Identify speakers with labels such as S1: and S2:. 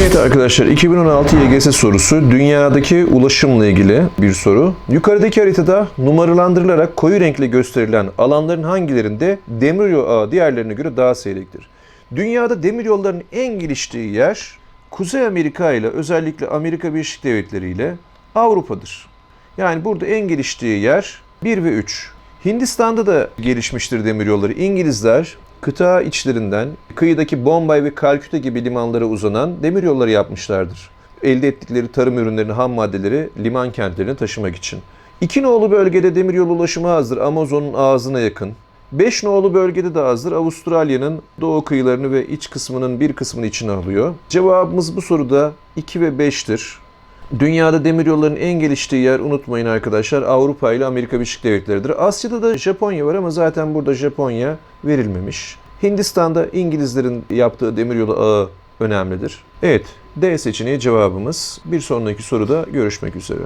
S1: Evet arkadaşlar 2016 YGS sorusu dünyadaki ulaşımla ilgili bir soru. Yukarıdaki haritada numaralandırılarak koyu renkle gösterilen alanların hangilerinde demiryol ağı diğerlerine göre daha seyrektir? Dünyada demiryollarının en geliştiği yer Kuzey Amerika ile özellikle Amerika Birleşik Devletleri ile Avrupa'dır. Yani burada en geliştiği yer 1 ve 3. Hindistan'da da gelişmiştir demiryolları. İngilizler kıta içlerinden kıyıdaki Bombay ve Kalküta gibi limanlara uzanan demiryolları yapmışlardır. Elde ettikleri tarım ürünlerini, ham maddeleri liman kentlerine taşımak için. İki nolu bölgede demiryolu ulaşımı azdır. Amazon'un ağzına yakın. Beş nolu bölgede de azdır. Avustralya'nın doğu kıyılarını ve iç kısmının bir kısmını içine alıyor. Cevabımız bu soruda 2 ve 5'tir. Dünyada demiryollarının en geliştiği yer unutmayın arkadaşlar Avrupa ile Amerika Birleşik Devletleri'dir. Asya'da da Japonya var ama zaten burada Japonya verilmemiş. Hindistan'da İngilizlerin yaptığı demiryolu ağı önemlidir. Evet D seçeneği cevabımız. Bir sonraki soruda görüşmek üzere.